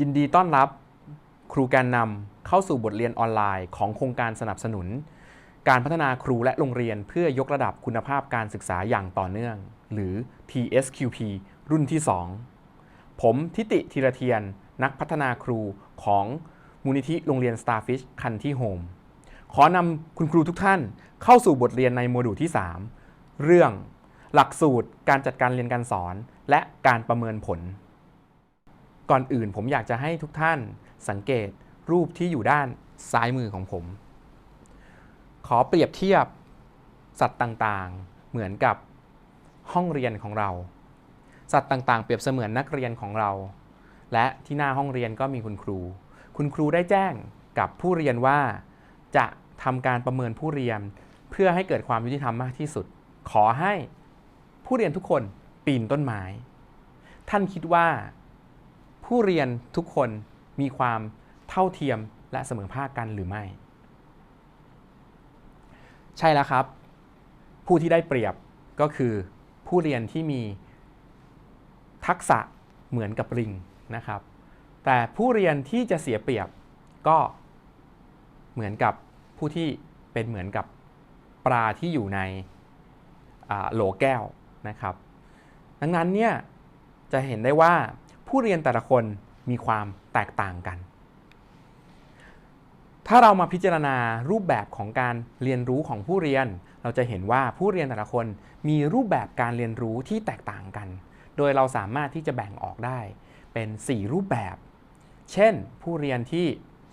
ยินดีต้อนรับครูแกนนำเข้าสู่บทเรียนออนไลน์ของโครงการสนับสนุน การพัฒนาครูและโรงเรียนเพื่อยกระดับคุณภาพการศึกษาอย่างต่อเนื่อง หรือ TSQP รุ่นที่ 2 ผมทิติธีรเทียน นักพัฒนาครูของมูลนิธิโรงเรียน Starfish คันที่โฮมขอนำคุณครูทุกท่านเข้าสู่บทเรียนในโมดูลที่ 3 เรื่องหลักสูตรการจัดการเรียนการสอน และการประเมินผล ก่อนอื่นผมอยากจะให้ทุกท่านสังเกตรูปที่อยู่ด้านซ้ายมือของผม ขอเปรียบเทียบสัตว์ต่างๆ เหมือนกับห้องเรียนของเรา สัตว์ต่างๆ เปรียบเสมือนนักเรียนของเรา และที่หน้าห้องเรียนก็มีคุณครู คุณครูได้แจ้งกับผู้เรียนว่าจะทำการประเมินผู้เรียน เพื่อให้เกิดความยุติธรรมมากที่สุด ขอให้ผู้เรียนทุกคนปีนต้นไม้ ท่านคิดว่า ผู้เรียนทุกคนมีความเท่าเทียมและเสมอภาคกันหรือไม่ ใช่แล้วครับ ผู้ที่ได้เปรียบก็คือผู้เรียนที่มีทักษะเหมือนกับลิงนะครับ แต่ผู้เรียนที่จะเสียเปรียบก็เหมือนกับผู้ที่เป็นเหมือนกับปลาที่อยู่ในโหลแก้วนะครับ ดังนั้นเนี่ยจะเห็นได้ว่า ผู้เรียนแต่ละคนมีความแตกต่างกัน ถ้าเรามาพิจารณารูปแบบของการเรียนรู้ของผู้เรียน เราจะเห็นว่าผู้เรียนแต่ละคนมีรูปแบบการเรียนรู้ที่แตกต่างกัน โดยเราสามารถที่จะแบ่งออกได้เป็น 4 รูปแบบ เช่น ผู้เรียนที่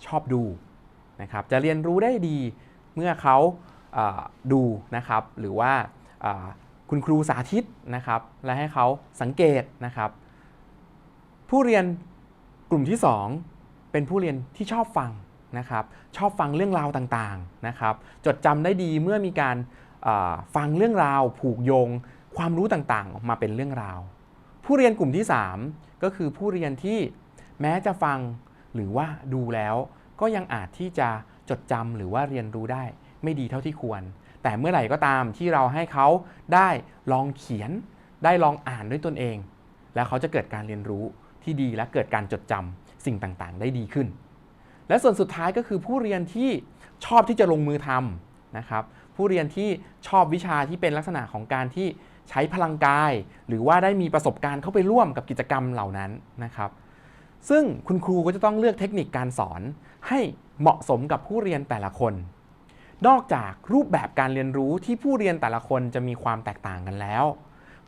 ชอบดูนะครับ จะเรียนรู้ได้ดีเมื่อเขาเอ่อดูนะครับ หรือว่าคุณครูสาธิตนะครับ และให้เขาสังเกตนะครับ ผู้เรียนกลุ่มที่ 2 เป็นผู้เรียนที่ชอบฟังนะครับ ชอบฟังเรื่องราวต่างๆนะครับ จดจำได้ดีเมื่อมีการฟังเรื่องราว ผูกโยง ความรู้ต่างๆ ออกมาเป็นเรื่องราว ผู้เรียนกลุ่มที่ 3 ก็คือผู้เรียนที่แม้จะฟังหรือว่าดูแล้ว ก็ยังอาจที่จะจดจำหรือว่าเรียนรู้ได้ไม่ดีเท่าที่ควร แต่เมื่อไหร่ก็ตามที่เราให้เขาได้ลองเขียน ได้ลองอ่านด้วยตนเอง แล้วเขาจะเกิดการเรียนรู้ ที่ดีและเกิดการจดจำสิ่งต่างๆ ได้ดีขึ้น และส่วนสุดท้ายก็คือผู้เรียนที่ชอบที่จะลงมือทำนะครับ ผู้เรียนที่ชอบวิชาที่เป็นลักษณะของการที่ใช้พลังกาย หรือว่าได้มีประสบการณ์เข้าไปร่วมกับกิจกรรมเหล่านั้นนะครับ ซึ่งคุณครูก็จะต้องเลือกเทคนิคการสอนให้เหมาะสมกับผู้เรียนแต่ละคน นอกจากรูปแบบการเรียนรู้ที่ผู้เรียนแต่ละคนจะมีความแตกต่างกันแล้ว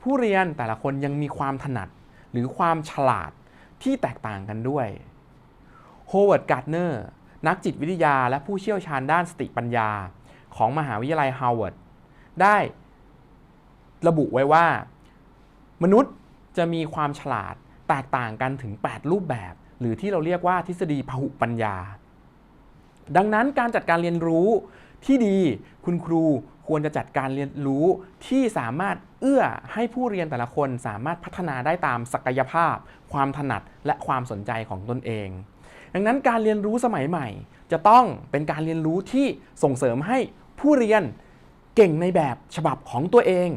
ผู้เรียนแต่ละคนยังมีความถนัดหรือความฉลาด ที่แตกต่างกันด้วยโฮเวิร์ดการ์ดเนอร์นักจิตวิทยาและผู้เชี่ยวชาญด้านสติปัญญาของมหาวิทยาลัยฮาร์วาร์ดได้ระบุไว้ว่า มนุษย์จะมีความฉลาดแตกต่างกันถึง 8 รูปแบบ หรือที่เราเรียกว่าทฤษฎีพหุปัญญา ดังนั้นการจัดการเรียนรู้ที่ดีคุณครู ควรจะจัดการเรียนรู้ที่สามารถเอื้อให้ผู้เรียนแต่ละคนสามารถพัฒนาได้ตามศักยภาพ ความถนัดและความสนใจของตนเอง ดังนั้นการเรียนรู้สมัยใหม่ จะต้องเป็นการเรียนรู้ที่ส่งเสริมให้ผู้เรียนเก่งในแบบฉบับของตัวเอง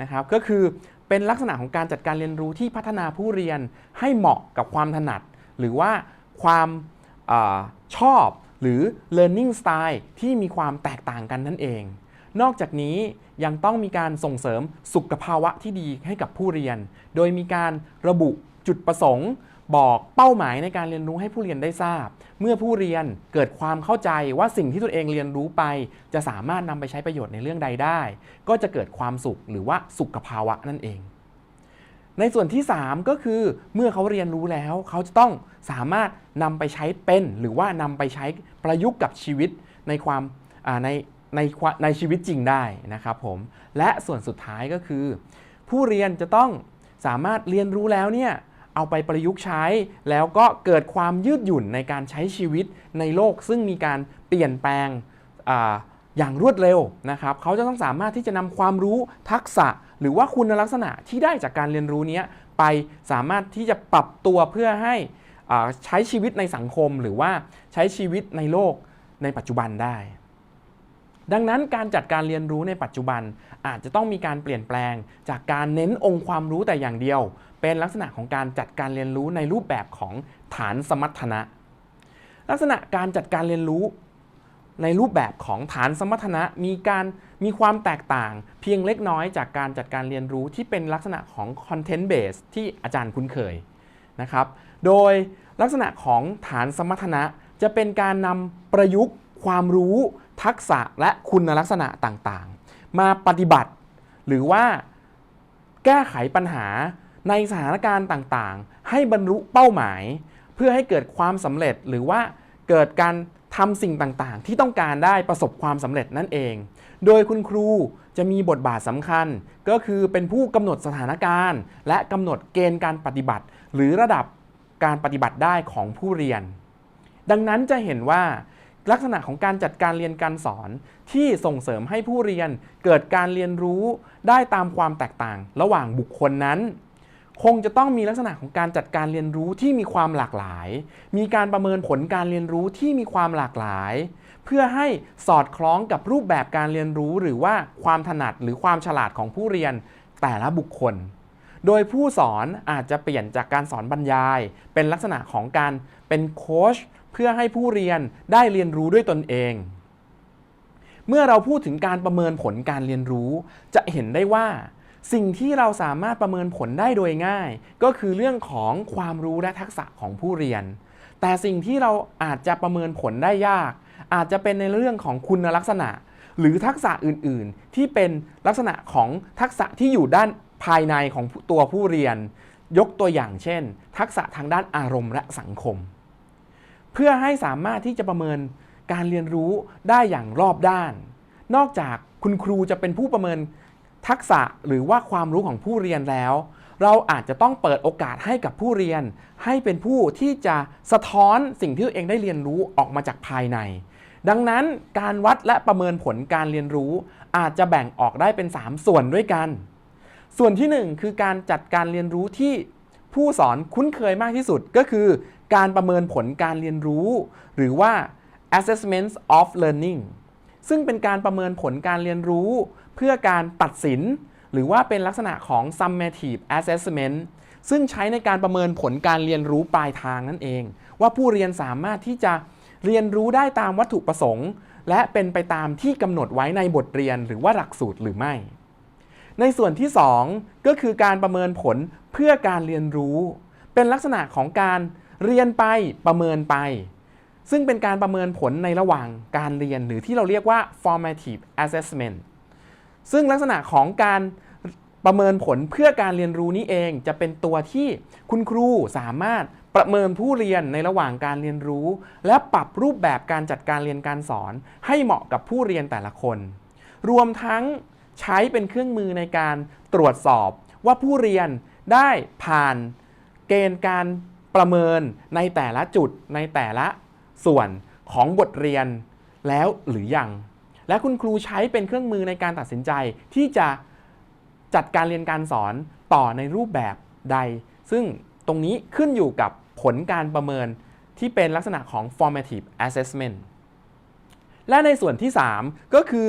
นะครับก็คือเป็นลักษณะของการจัดการเรียนรู้ที่พัฒนาผู้เรียนให้เหมาะกับความถนัด หรือว่าความอาชอบหรือ learning style ที่มีความแตกต่างกันนั่นเอง นอกจากนี้ยังต้องมีการส่งเสริมสุขภาวะที่ดีให้กับผู้เรียน โดยมีการระบุจุดประสงค์ บอกเป้าหมายในการเรียนรู้ให้ผู้เรียนได้ทราบ เมื่อผู้เรียนเกิดความเข้าใจว่าสิ่งที่ตนเองเรียนรู้ไป จะสามารถนำไปใช้ประโยชน์ในเรื่องใดได้ ก็จะเกิดความสุขหรือว่าสุขภาวะนั่นเองในส่วนที่ 3 ก็คือเมื่อเขาเรียนรู้แล้ว เขาจะต้องสามารถนำไปใช้เป็น หรือว่านำไปใช้ประยุกต์กับชีวิตในความใน ในในชีวิตจริงได้นะครับผมและส่วนสุดท้ายก็คือ ผู้เรียนจะต้องสามารถเรียนรู้แล้วเนี่ยเอาไปประยุกต์ใช้ แล้วก็เกิดความยืดหยุ่นในการใช้ชีวิตในโลก ซึ่งมีการเปลี่ยนแปลงออย่างรวดเร็วนะครับเขาจะต้องสามารถที่จะนำความรู้ทักษะ หรือว่าคุณลักษณะที่ได้จากการเรียนรู้นี้ไปสามารถที่จะปรับตัวเพื่อให้ใช้ชีวิตในสังคมหรือว่าใช้ชีวิตในโลกในปัจจุบันได้ ดังนั้นการจัดการเรียนรู้ในปัจจุบัน อาจจะต้องมีการเปลี่ยนแปลง จากการเน้นองค์ความรู้แต่อย่างเดียว เป็นลักษณะของการจัดการเรียนรู้ในรูปแบบของฐานสมรรถนะ ลักษณะการจัดการเรียนรู้ในรูปแบบของฐานสมรรถนะมีการมีความแตกต่าง เพียงเล็กน้อยจากการจัดการเรียนรู้ที่เป็นลักษณะของ content base ที่อาจารย์คุ้นเคยนะครับ โดยลักษณะของฐานสมรรถนะจะเป็นการนำประยุกต์ความรู้ ทักษะและคุณลักษณะต่างๆ มาปฏิบัติ หรือว่าแก้ไขปัญหาในสถานการณ์ต่างๆ ให้บรรลุเป้าหมาย เพื่อให้เกิดความสำเร็จหรือว่าเกิดการทำสิ่งต่างๆ ที่ต้องการได้ประสบความสำเร็จนั่นเอง โดยคุณครูจะมีบทบาทสำคัญ ก็คือเป็นผู้กำหนดสถานการณ์ และกำหนดเกณฑ์การปฏิบัติ หรือระดับการปฏิบัติได้ของผู้เรียน ดังนั้นจะเห็นว่า ลักษณะของการจัดการเรียนการสอนที่ส่งเสริมให้ผู้เรียนเกิดการเรียนรู้ได้ตามความแตกต่าง ระหว่างบุคคลนั้น คงจะต้องมีลักษณะของการจัดการเรียนรู้ที่มีความหลากหลาย มีการประเมินผลการเรียนรู้ที่มีความหลากหลาย เพื่อให้สอดคล้องกับรูปแบบการเรียนรู้ หรือว่าความถนัดหรือความฉลาดของผู้เรียนแต่ละบุคคล โดยผู้สอนอาจจะเปลี่ยนจากการสอนบรรยาย เป็นลักษณะของการเป็นโค้ช เพื่อให้ผู้เรียนได้เรียนรู้ด้วยตนเอง เมื่อเราพูดถึงการประเมินผลการเรียนรู้ จะเห็นได้ว่าสิ่งที่เราสามารถประเมินผลได้โดยง่าย ก็คือเรื่องของความรู้และทักษะของผู้เรียน แต่สิ่งที่เราอาจจะประเมินผลได้ยาก อาจจะเป็นในเรื่องของคุณลักษณะ หรือทักษะอื่น ๆ ที่เป็นลักษณะของทักษะที่อยู่ด้านภายในของตัวผู้เรียน ยกตัวอย่างเช่น ทักษะทางด้านอารมณ์และสังคม เพื่อให้สามารถที่จะประเมินการเรียนรู้ได้อย่างรอบด้าน นอกจากคุณครูจะเป็นผู้ประเมินทักษะหรือว่าความรู้ของผู้เรียนแล้ว เราอาจจะต้องเปิดโอกาสให้กับผู้เรียน ให้เป็นผู้ที่จะสะท้อนสิ่งที่ตัวเองได้เรียนรู้ออกมาจากภายใน ดังนั้นการวัดและประเมินผลการเรียนรู้ อาจจะแบ่งออกได้เป็น 3 ส่วนด้วยกัน ส่วนที่ 1 คือการจัดการเรียนรู้ที่ผู้สอนคุ้นเคยมากที่สุดก็คือ การประเมินผลการเรียนรู้ หรือว่า assessments of learning ซึ่งเป็นการประเมินผลการเรียนรู้ เพื่อการตัดสิน หรือว่าเป็นลักษณะของ summative assessment ซึ่งใช้ในการประเมินผลการเรียนรู้ปลายทางนั่นเอง ว่าผู้เรียนสามารถที่จะเรียนรู้ได้ตามวัตถุประสงค์ และเป็นไปตามที่กำหนดไว้ในบทเรียนหรือว่าหลักสูตรหรือไม่ ในส่วนที่ 2 ก็คือการประเมินผลเพื่อการเรียนรู้ เป็นลักษณะของการ เรียนไปประเมินไป ซึ่งเป็นการประเมินผลในระหว่างการเรียนหรือที่เราเรียกว่า formative assessment ซึ่งลักษณะของการประเมินผลเพื่อการเรียนรู้นี้เองจะเป็นตัวที่คุณครูสามารถประเมินผู้เรียนในระหว่างการเรียนรู้ และปรับรูปแบบการจัดการเรียนการสอน ให้เหมาะกับผู้เรียนแต่ละคน รวมทั้งใช้เป็นเครื่องมือในการตรวจสอบว่าผู้เรียนได้ผ่านเกณฑ์การ ประเมินในแต่ละจุดในแต่ละส่วนของบทเรียนแล้วหรือยัง และคุณครูใช้เป็นเครื่องมือในการตัดสินใจที่จะจัดการเรียนการสอนต่อในรูปแบบใด ซึ่งตรงนี้ขึ้นอยู่กับผลการประเมินที่เป็นลักษณะของ formative assessment และในส่วนที่ 3 ก็คือ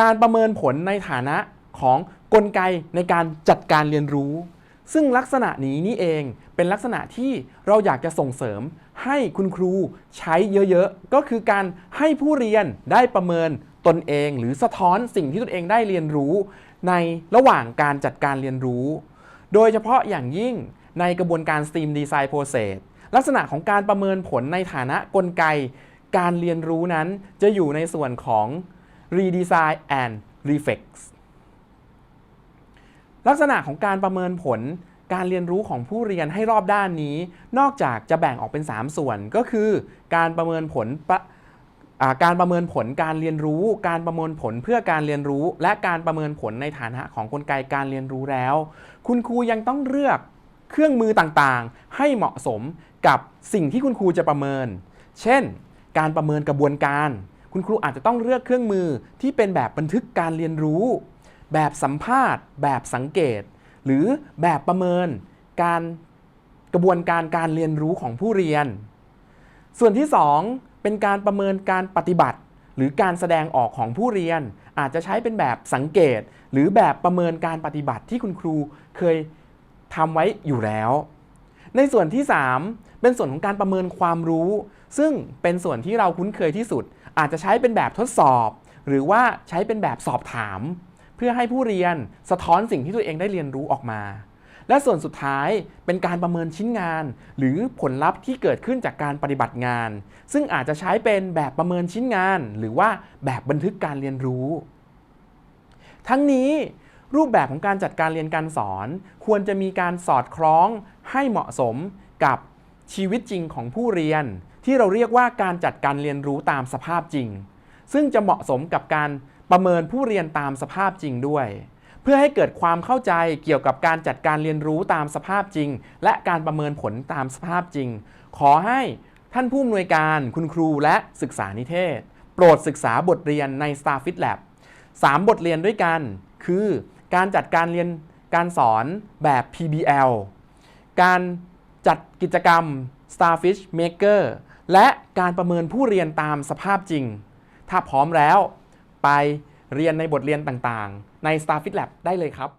การประเมินผลในฐานะของกลไกในการจัดการเรียนรู้ ซึ่งลักษณะนี้นี่เองเป็นลักษณะที่เราอยากจะส่งเสริมให้คุณครูใช้เยอะๆ ก็คือการให้ผู้เรียนได้ประเมินตนเองหรือสะท้อนสิ่งที่ตนเองได้เรียนรู้ ในระหว่างการจัดการเรียนรู้ โดยเฉพาะอย่างยิ่งในกระบวนการ STEAM Design Process ลักษณะของการประเมินผลในฐานะกลไก การเรียนรู้นั้นจะอยู่ในส่วนของ Redesign and Reflex ลักษณะของการประเมินผลการเรียนรู้ของผู้เรียนให้รอบด้านนี้ นอกจากจะแบ่งออกเป็น 3 ส่วนก็คือการประเมินผลการประเมินผลการเรียนรู้ การประเมินผลเพื่อการเรียนรู้ และการประเมินผลในฐานะของกลไกการเรียนรู้แล้ว คุณครูยังต้องเลือกเครื่องมือต่างๆ ให้เหมาะสมกับสิ่งที่คุณครูจะประเมิน เช่น การประเมินกระบวนการ คุณครูอาจจะต้องเลือกเครื่องมือที่เป็นแบบบันทึกการเรียนรู้ แบบสัมภาษณ์ แบบสังเกต หรือแบบประเมินการกระบวนการการเรียนรู้ของผู้เรียน ส่วนที่ 2 เป็นการประเมินการปฏิบัติ หรือการแสดงออกของผู้เรียน อาจจะใช้เป็นแบบสังเกต หรือแบบประเมินการปฏิบัติที่คุณครูเคยทำไว้อยู่แล้ว ในส่วนที่ 3 เป็นส่วนของการประเมินความรู้ ซึ่งเป็นส่วนที่เราคุ้นเคยที่สุด อาจจะใช้เป็นแบบทดสอบ หรือว่าใช้เป็นแบบสอบถาม เพื่อให้ผู้เรียนสะท้อนสิ่งที่ตัวเองได้เรียนรู้ออกมา และส่วนสุดท้ายเป็นการประเมินชิ้นงาน หรือผลลัพธ์ที่เกิดขึ้นจากการปฏิบัติงาน ซึ่งอาจจะใช้เป็นแบบประเมินชิ้นงาน หรือว่าแบบบันทึกการเรียนรู้ ทั้งนี้รูปแบบของการจัดการเรียนการสอน ควรจะมีการสอดคล้องให้เหมาะสมกับชีวิตจริงของผู้เรียน ที่เราเรียกว่าการจัดการเรียนรู้ตามสภาพจริง ซึ่งจะเหมาะสมกับการ ประเมินผู้เรียนตามสภาพจริงด้วย เพื่อให้เกิดความเข้าใจเกี่ยวกับการจัดการเรียนรู้ตามสภาพจริง และการประเมินผลตามสภาพจริง ขอให้ท่านผู้อำนวยการคุณครูและศึกษานิเทศ โปรดศึกษาบทเรียนใน Starfit Lab 3 บทเรียนด้วยกัน คือการจัดการเรียนการสอนแบบ PBL การจัดกิจกรรม Starfish Maker และการประเมินผู้เรียนตามสภาพจริง ถ้าพร้อมแล้ว ไปเรียนในบทเรียนต่างๆ ใน Starfit Lab ได้เลยครับ